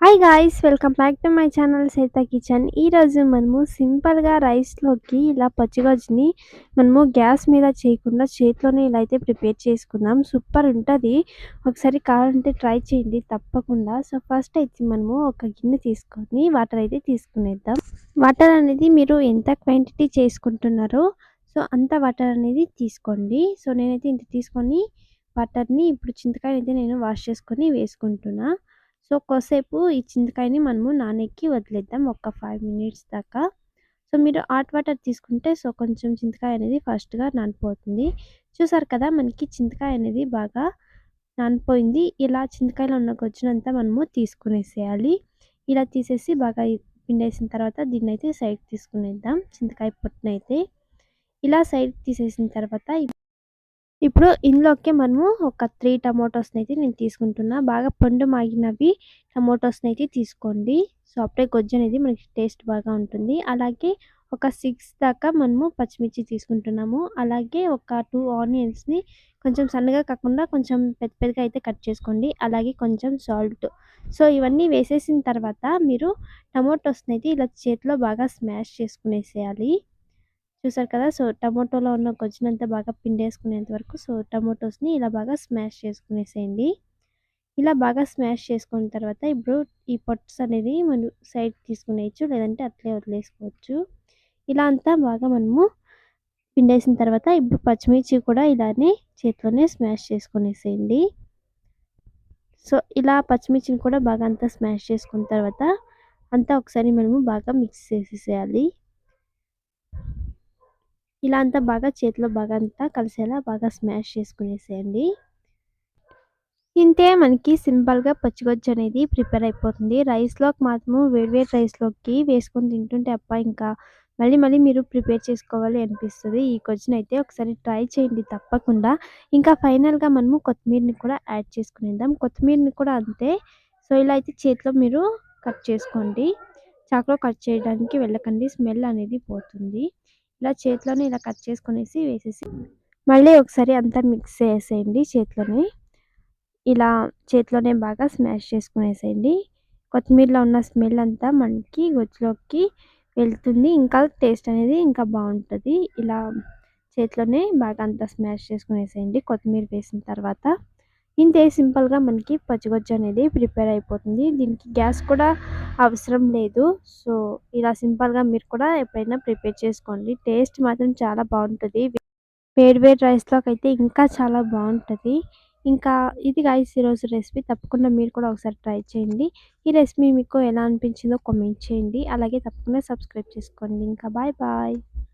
Hi guys welcome back to my channel Saitha kitchen ఈరోజు మనము సింపుల్గా రైస్లోకి ఇలా పచ్చిగజ్జిని మనము గ్యాస్ మీద చేయకుండా చేతిలోనే ఇలా అయితే ప్రిపేర్ చేసుకుందాం. సూపర్ ఉంటుంది. ఒకసారి కావాలంటే ట్రై చేయండి తప్పకుండా. సో ఫస్ట్ అయితే మనము ఒక గిన్నె తీసుకొని వాటర్ అయితే తీసుకునేద్దాం. వాటర్ అనేది మీరు ఎంత క్వాంటిటీ చేసుకుంటున్నారో సో అంత వాటర్ అనేది తీసుకోండి. సో నేనైతే ఇంత తీసుకొని వాటర్ని ఇప్పుడు చింతకాయ అయితే నేను వాష్ చేసుకొని వేసుకుంటున్నాను సో కొద్దిసేపు ఈ చింతకాయని మనము నానెక్కి వదిలేద్దాం. ఒక ఫైవ్ మినిట్స్ దాకా. సో మీరు హాట్ వాటర్ తీసుకుంటే సో కొంచెం చింతకాయ అనేది ఫస్ట్గా నానిపోతుంది. చూసారు కదా మనకి చింతకాయ అనేది బాగా నానిపోయింది. ఇలా చింతకాయలో ఉన్న గొజ్జునంతా మనము తీసుకునేసేయాలి. ఇలా తీసేసి బాగా పిండేసిన తర్వాత దీన్ని అయితే సైడ్ తీసుకునేద్దాం. చింతకాయ పొట్టునైతే. ఇలా సైడ్ తీసేసిన తర్వాత ఇప్పుడు ఇందులోకి మనము ఒక త్రీ టమోటోస్ని అయితే నేను తీసుకుంటున్నా. బాగా పండు మాగినవి టమోటోస్ని అయితే తీసుకోండి. సో అప్పుడే గొజ్జు అనేది మనకి టేస్ట్ బాగా ఉంటుంది. అలాగే ఒక సిక్స్ దాకా మనము పచ్చిమిర్చి తీసుకుంటున్నాము. అలాగే ఒక టూ ఆనియన్స్ని కొంచెం సన్నగా కాకుండా కొంచెం పెద్ద పెద్దగా అయితే కట్ చేసుకోండి. అలాగే కొంచెం సాల్ట్. సో ఇవన్నీ వేసేసిన తర్వాత మీరు టమోటోస్ని అయితే ఇలా చేతిలో బాగా స్మాష్ చేసుకునేసేయాలి. చూసారు కదా! సో టమోటోలో ఉన్న గొజ్జునంతా బాగా పిండేసుకునేంత వరకు సో టమోటోస్ని ఇలా బాగా స్మాష్ చేసుకునేసేయండి. ఇలా బాగా స్మాష్ చేసుకున్న తర్వాత ఇప్పుడు ఈ పొట్స్ అనేది మనం సైడ్ తీసుకునేయచ్చు లేదంటే అట్లే వదిలేసుకోవచ్చు. ఇలా అంతా బాగా మనము పిండేసిన తర్వాత ఇప్పుడు పచ్చిమిర్చి కూడా ఇలానే చేతిలోనే స్మాష్ చేసుకునేసేయండి. సో ఇలా పచ్చిమిర్చిని కూడా బాగా అంతా స్మాష్ చేసుకున్న తర్వాత అంతా ఒకసారి మనము బాగా మిక్స్ చేసేసేయాలి. ఇలా అంతా బాగా చేతిలో బాగా అంతా కలిసేలా బాగా స్మాష్ చేసుకునేసేయండి. ఇంతే మనకి సింపుల్గా పచ్చిగొజ్జు అనేది ప్రిపేర్ అయిపోతుంది. రైస్లోకి మాత్రము వేడివేడి రైస్లోకి వేసుకొని తింటుంటే అప్ప ఇంకా మళ్ళీ మళ్ళీ మీరు ప్రిపేర్ చేసుకోవాలి అనిపిస్తుంది. ఈ క్వశ్చన్ అయితే ఒకసారి ట్రై చేయండి తప్పకుండా. ఇంకా ఫైనల్గా మనము కొత్తిమీరని కూడా యాడ్ చేసుకునేద్దాం. కొత్తిమీరని కూడా అంతే. సో ఇలా అయితే చేతిలో మీరు కట్ చేసుకోండి. చాకులో కట్ చేయడానికి వెళ్ళకండి. స్మెల్ అనేది పోతుంది. ఇలా చేతిలోనే ఇలా కట్ చేసుకునేసి వేసేసి మళ్ళీ ఒకసారి అంతా మిక్స్ చేసేయండి చేతిలోనే. ఇలా చేతిలోనే బాగా స్మాష్ చేసుకునేసేయండి. కొత్తిమీరలో ఉన్న స్మెల్ అంతా మనకి గొజ్జులోకి వెళ్తుంది. ఇంకా టేస్ట్ అనేది ఇంకా బాగుంటుంది. ఇలా చేతిలోనే బాగా అంతా స్మాష్ చేసుకునేసేయండి. కొత్తిమీర వేసిన తర్వాత ఇంతే సింపుల్గా మనకి పచ్చిగొజ్జు అనేది ప్రిపేర్ అయిపోతుంది. దీనికి గ్యాస్ కూడా అవసరం లేదు. సో ఇలా సింపుల్గా మీరు కూడా ఎప్పుడైనా ప్రిపేర్ చేసుకోండి. టేస్ట్ మాత్రం చాలా బాగుంటుంది. వేడి వేడి రైస్లోకి అయితే ఇంకా చాలా బాగుంటుంది. ఇంకా ఇది గాయస్ ఈరోజు రెసిపీ. తప్పకుండా మీరు కూడా ఒకసారి ట్రై చేయండి. ఈ రెసిపీ మీకు ఎలా అనిపించిందో కామెంట్ చేయండి. అలాగే తప్పకుండా సబ్స్క్రైబ్ చేసుకోండి. ఇంకా బాయ్ బాయ్.